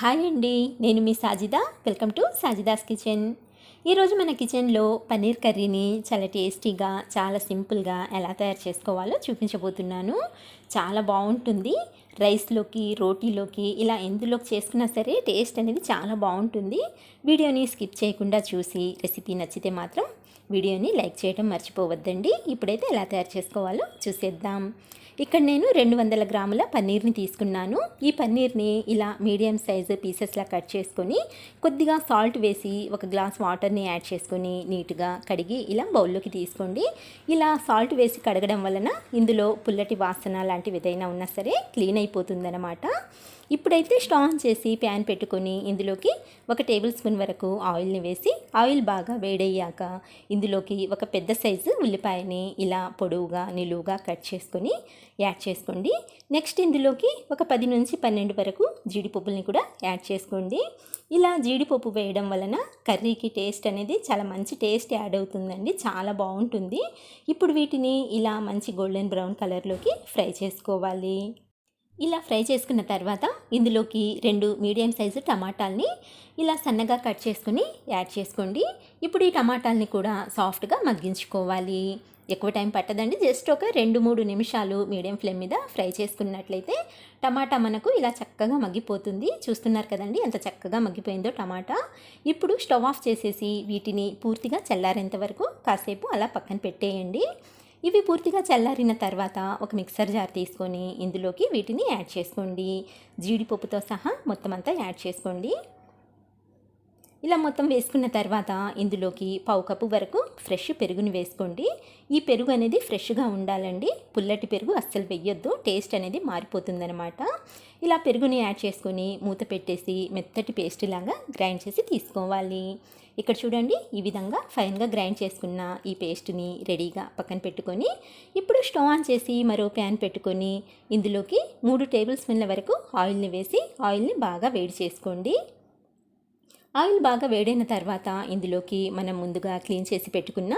Hi అండి నేను మీ Sajida. Welcome to Sajida's kitchen. ఈరోజు మన కిచెన్లో పన్నీర్ కర్రీని చాలా టేస్టీగా చాలా సింపుల్గా ఎలా తయారు చేసుకోవాలో చూపించబోతున్నాను. చాలా బాగుంటుంది. రైస్లోకి రోటీలోకి ఇలా ఎందులోకి చేసుకున్నా సరే టేస్ట్ అనేది చాలా బాగుంటుంది. వీడియోని స్కిప్ చేయకుండా చూసి రెసిపీ నచ్చితే మాత్రం వీడియోని లైక్ చేయడం మర్చిపోవద్దండి. ఇప్పుడైతే ఎలా తయారు చేసుకోవాలో చూసేద్దాం. ఇక్కడ నేను రెండు వందల గ్రాముల పన్నీర్ని తీసుకున్నాను. ఈ పన్నీర్ని ఇలా మీడియం సైజు పీసెస్లా కట్ చేసుకొని కొద్దిగా సాల్ట్ వేసి ఒక గ్లాస్ వాటర్ని యాడ్ చేసుకొని నీట్గా కడిగి ఇలా బౌల్లోకి తీసుకోండి. ఇలా సాల్ట్ వేసి కడగడం వలన ఇందులో పుల్లటి వాసన లాంటివి ఏదైనా ఉన్నా సరే క్లీన్ అయిపోతుందన్నమాట. ఇప్పుడైతే స్టవ్ ఆన్ చేసి ప్యాన్ పెట్టుకొని ఇందులోకి ఒక టేబుల్ స్పూన్ వరకు ఆయిల్ని వేసి ఆయిల్ బాగా వేడయ్యాక ఇందులోకి ఒక పెద్ద సైజు ఉల్లిపాయని ఇలా పొడవుగా నిలువుగా కట్ చేసుకొని యాడ్ చేసుకోండి. నెక్స్ట్ ఇందులోకి ఒక పది నుంచి పన్నెండు వరకు జీడిపప్పుల్ని కూడా యాడ్ చేసుకోండి. ఇలా జీడిపప్పు వేయడం వలన కర్రీకి టేస్ట్ అనేది చాలా మంచి టేస్ట్ యాడ్ అవుతుందండి. చాలా బాగుంటుంది. ఇప్పుడు వీటిని ఇలా మంచి గోల్డెన్ బ్రౌన్ కలర్లోకి ఫ్రై చేసుకోవాలి. ఇలా ఫ్రై చేసుకున్న తర్వాత ఇందులోకి రెండు మీడియం సైజు టమాటాలని ఇలా సన్నగా కట్ చేసుకుని యాడ్ చేసుకోండి. ఇప్పుడు ఈ టమాటాలని కూడా సాఫ్ట్గా మగ్గించుకోవాలి. ఎక్కువ టైం పట్టదండి. జస్ట్ ఒక రెండు మూడు నిమిషాలు మీడియం ఫ్లేమ్ మీద ఫ్రై చేసుకున్నట్లయితే టమాటా మనకు ఇలా చక్కగా మగ్గిపోతుంది. చూస్తున్నారు కదండి ఎంత చక్కగా మగ్గిపోయిందో టమాటా. ఇప్పుడు స్టవ్ ఆఫ్ చేసేసి వీటిని పూర్తిగా చల్లారేంత వరకు కాసేపు అలా పక్కన పెట్టేయండి. ఇవి పూర్తిగా చల్లారిన తర్వాత ఒక మిక్సర్ జార్ తీసుకొని ఇందులోకి వీటిని యాడ్ చేసుకోండి. జీడిపప్పుతో సహా మొత్తం అంతా యాడ్ చేసుకోండి. ఇలా మొత్తం వేసుకున్న తర్వాత ఇందులోకి పావు కప్పు వరకు ఫ్రెష్ పెరుగుని వేసుకోండి. ఈ పెరుగు అనేది ఫ్రెష్గా ఉండాలండి. పుల్లటి పెరుగు అస్సలు వెయ్యొద్దు. టేస్ట్ అనేది మారిపోతుందనమాట ఇలా పెరుగుని యాడ్ చేసుకొని మూత పెట్టేసి మెత్తటి పేస్ట్ లాగా గ్రైండ్ చేసి తీసుకోవాలి. ఇక్కడ చూడండి ఈ విధంగా ఫైన్గా గ్రైండ్ చేసుకున్న ఈ పేస్ట్ని రెడీగా పక్కన పెట్టుకొని ఇప్పుడు స్టవ్ ఆన్ చేసి మరో ప్యాన్ పెట్టుకొని ఇందులోకి మూడు టేబుల్ స్పూన్ల వరకు ఆయిల్ని వేసి ఆయిల్ని బాగా వేడి చేసుకోండి. ఆయిల్ బాగా వేడైన తర్వాత ఇందులోకి మనం ముందుగా క్లీన్ చేసి పెట్టుకున్న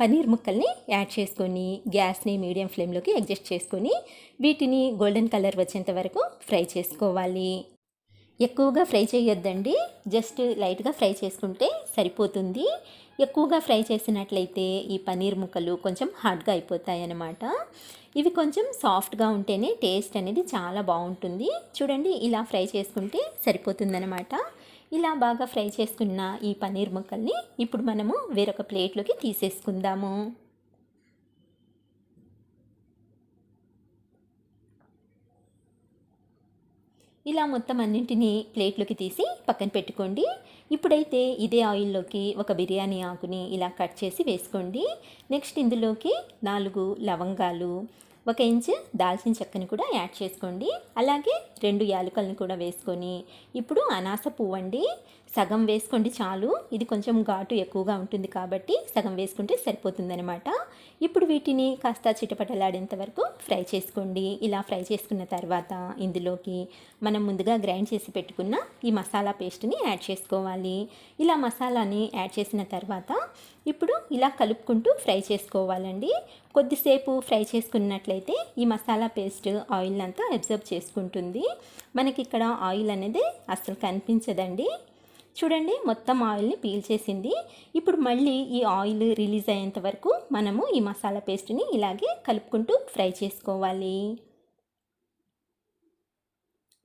పన్నీర్ ముక్కల్ని యాడ్ చేసుకొని గ్యాస్ని మీడియం ఫ్లేమ్లోకి అడ్జస్ట్ చేసుకొని వీటిని గోల్డెన్ కలర్ వచ్చేంత వరకు ఫ్రై చేసుకోవాలి. ఎక్కువగా ఫ్రై చేయొద్దండి. జస్ట్ లైట్గా ఫ్రై చేసుకుంటే సరిపోతుంది. ఎక్కువగా ఫ్రై చేసినట్లయితే ఈ పన్నీర్ ముక్కలు కొంచెం హార్డ్గా అయిపోతాయి అన్నమాట ఇవి కొంచెం సాఫ్ట్గా ఉంటేనే టేస్ట్ అనేది చాలా బాగుంటుంది. చూడండి ఇలా ఫ్రై చేసుకుంటే సరిపోతుందన్నమాట. ఇలా బాగా ఫ్రై చేసుకున్న ఈ పన్నీర్ ముక్కల్ని ఇప్పుడు మనము వేరొక ప్లేట్లోకి తీసేసుకుందాము. ఇలా మొత్తం అన్నింటినీ ప్లేట్లోకి తీసి పక్కన పెట్టుకోండి. ఇప్పుడైతే ఇదే ఆయిల్లోకి ఒక బిర్యానీ ఆకుని ఇలా కట్ చేసి వేసుకోండి. నెక్స్ట్ ఇందులోకి నాలుగు లవంగాలు ఒక ఇంచు దాల్చిన చెక్కని కూడా యాడ్ చేసుకోండి. అలాగే రెండు యాలకల్ని కూడా వేసుకొని ఇప్పుడు అనాస పువ్వు అండి. సగం వేసుకోండి చాలు. ఇది కొంచెం ఘాటు ఎక్కువగా ఉంటుంది కాబట్టి సగం వేసుకుంటే సరిపోతుందనమాట ఇప్పుడు వీటిని కాస్త చిటపటలాడేంత వరకు ఫ్రై చేసుకోండి. ఇలా ఫ్రై చేసుకున్న తర్వాత ఇందులోకి మనం ముందుగా గ్రైండ్ చేసి పెట్టుకున్న ఈ మసాలా పేస్ట్ని యాడ్ చేసుకోవాలి. ఇలా మసాలాని యాడ్ చేసిన తర్వాత ఇప్పుడు ఇలా కలుపుకుంటూ ఫ్రై చేసుకోవాలండి. కొద్దిసేపు ఫ్రై చేసుకున్నట్లయితే ఈ మసాలా పేస్ట్ ఆయిల్ అంతా అబ్జర్వ్ చేసుకుంటుంది. మనకి ఇక్కడ ఆయిల్ అనేది అస్సలు కనిపించదండి. చూడండి మొత్తం ఆయిల్ని పీల్ చేసింది. ఇప్పుడు మళ్ళీ ఈ ఆయిల్ రిలీజ్ అయ్యేంత వరకు మనము ఈ మసాలా పేస్ట్ని ఇలాగే కలుపుకుంటూ ఫ్రై చేసుకోవాలి.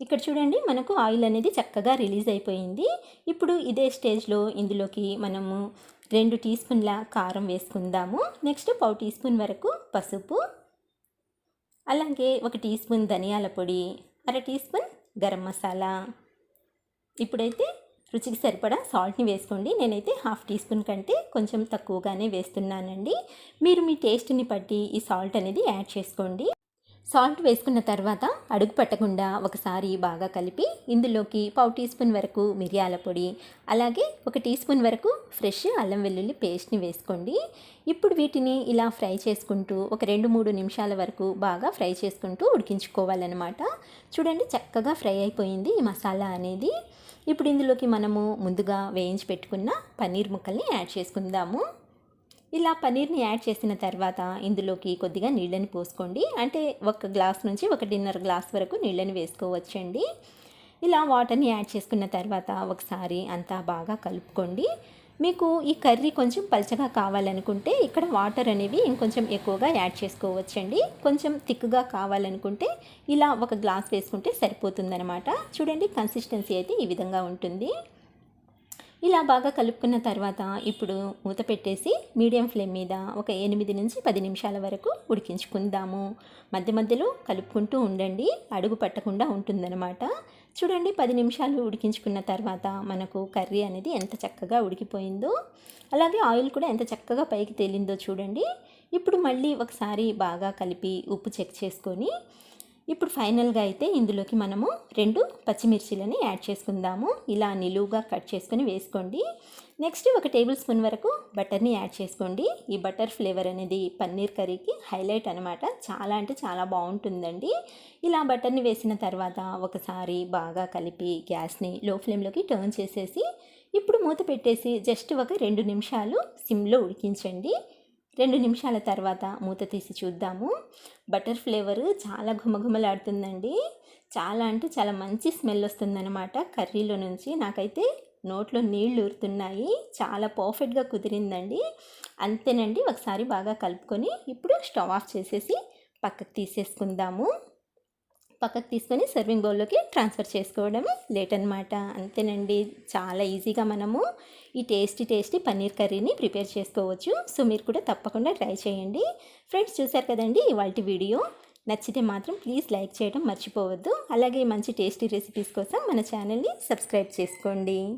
ఇక్కడ చూడండి మనకు ఆయిల్ అనేది చక్కగా రిలీజ్ అయిపోయింది. ఇప్పుడు ఇదే స్టేజ్లో ఇందులోకి మనము రెండు టీ స్పూన్ల కారం వేసుకుందాము. నెక్స్ట్ పావు టీ స్పూన్ వరకు పసుపు అలాగే ఒక టీ స్పూన్ ధనియాల పొడి అర టీ స్పూన్ గరం మసాలా. ఇప్పుడైతే రుచికి సరిపడా సాల్ట్ని వేసుకోండి. నేనైతే హాఫ్ టీ స్పూన్ కంటే కొంచెం తక్కువగానే వేస్తున్నానండి. మీరు మీ టేస్ట్ని బట్టి ఈ సాల్ట్ అనేది యాడ్ చేసుకోండి. సాల్ట్ వేసుకున్న తర్వాత అడుగు పట్టకుండా ఒకసారి బాగా కలిపి ఇందులోకి పావు టీ స్పూన్ వరకు మిరియాల పొడి అలాగే ఒక టీ స్పూన్ వరకు ఫ్రెష్ అల్లం వెల్లుల్లి పేస్ట్ని వేసుకోండి. ఇప్పుడు వీటిని ఇలా ఫ్రై చేసుకుంటూ ఒక రెండు మూడు నిమిషాల వరకు బాగా ఫ్రై చేసుకుంటూ ఉడికించుకోవాలన్నమాట. చూడండి చక్కగా ఫ్రై అయిపోయింది ఈ మసాలా అనేది. ఇప్పుడు ఇందులోకి మనము ముందుగా వేయించి పెట్టుకున్న పన్నీర్ ముక్కల్ని యాడ్ చేసుకుందాము. ఇలా పన్నీర్ని యాడ్ చేసిన తర్వాత ఇందులోకి కొద్దిగా నీళ్ళని పోసుకోండి. అంటే ఒక గ్లాస్ నుంచి ఒకటిన్నర గ్లాస్ వరకు నీళ్ళని వేసుకోవచ్చండి. ఇలా వాటర్ని యాడ్ చేసుకున్న తర్వాత ఒకసారి అంతా బాగా కలుపుకోండి. మీకు ఈ కర్రీ కొంచెం పలచగా కావాలనుకుంటే ఇక్కడ వాటర్ అనేవి ఇంకొంచెం ఎక్కువగా యాడ్ చేసుకోవచ్చండి. కొంచెం థిక్గా కావాలనుకుంటే ఇలా ఒక గ్లాస్ వేసుకుంటే సరిపోతుందనమాట చూడండి కన్సిస్టెన్సీ అయితే ఈ విధంగా ఉంటుంది. ఇలా బాగా కలుపుకున్న తర్వాత ఇప్పుడు మూత పెట్టేసి మీడియం ఫ్లేమ్ మీద ఒక ఎనిమిది నుంచి పది నిమిషాల వరకు ఉడికించుకుందాము. మధ్య మధ్యలో కలుపుకుంటూ ఉండండి. అడుగు పట్టకుండా ఉంటుందన్నమాట. చూడండి పది నిమిషాలు ఉడికించుకున్న తర్వాత మనకు కర్రీ అనేది ఎంత చక్కగా ఉడికిపోయిందో. అలాగే ఆయిల్ కూడా ఎంత చక్కగా పైకి తేలిందో చూడండి. ఇప్పుడు మళ్ళీ ఒకసారి బాగా కలిపి ఉప్పు చెక్ చేసుకొని ఇప్పుడు ఫైనల్గా అయితే ఇందులోకి మనము రెండు పచ్చిమిర్చిలని యాడ్ చేసుకుందాము. ఇలా నిలువుగా కట్ చేసుకొని వేసుకోండి. నెక్స్ట్ ఒక టేబుల్ స్పూన్ వరకు బటర్ని యాడ్ చేసుకోండి. ఈ బటర్ ఫ్లేవర్ అనేది పన్నీర్ కర్రీకి హైలైట్ అనమాట చాలా అంటే చాలా బాగుంటుందండి. ఇలా బటర్ని వేసిన తర్వాత ఒకసారి బాగా కలిపి గ్యాస్ని లో ఫ్లేమ్లోకి టర్న్ చేసేసి ఇప్పుడు మూత పెట్టేసి జస్ట్ ఒక రెండు నిమిషాలు సిమ్లో ఉడికించండి. రెండు నిమిషాల తర్వాత మూత తీసి చూద్దాము. బటర్ ఫ్లేవరు చాలా ఘుమఘుమలాడుతుందండి. చాలా అంటే చాలా మంచి స్మెల్ వస్తుందన్నమాట. కర్రీలో నుంచి నాకైతే నోట్లో నీళ్ళు ఊరుతున్నాయి. చాలా పర్ఫెక్ట్గా కుదిరిందండి. అంతేనండి ఒకసారి బాగా కలుపుకొని ఇప్పుడు స్టవ్ ఆఫ్ చేసేసి పక్కకు తీసేసుకుందాము. పక్కకు తీసుకొని సర్వింగ్ బౌల్లోకి ట్రాన్స్ఫర్ చేసుకోవడం లేట్ అనమాట అంతేనండి. చాలా ఈజీగా మనము ఈ టేస్టీ టేస్టీ పన్నీర్ కర్రీని ప్రిపేర్ చేసుకోవచ్చు. సో మీరు కూడా తప్పకుండా ట్రై చేయండి. ఫ్రెండ్స్ చూసారు కదండి ఇవాళ వీడియో. నచ్చితే మాత్రం ప్లీజ్ లైక్ చేయడం మర్చిపోవద్దు. అలాగే మంచి టేస్టీ రెసిపీస్ కోసం మన ఛానల్ని సబ్స్క్రైబ్ చేసుకోండి.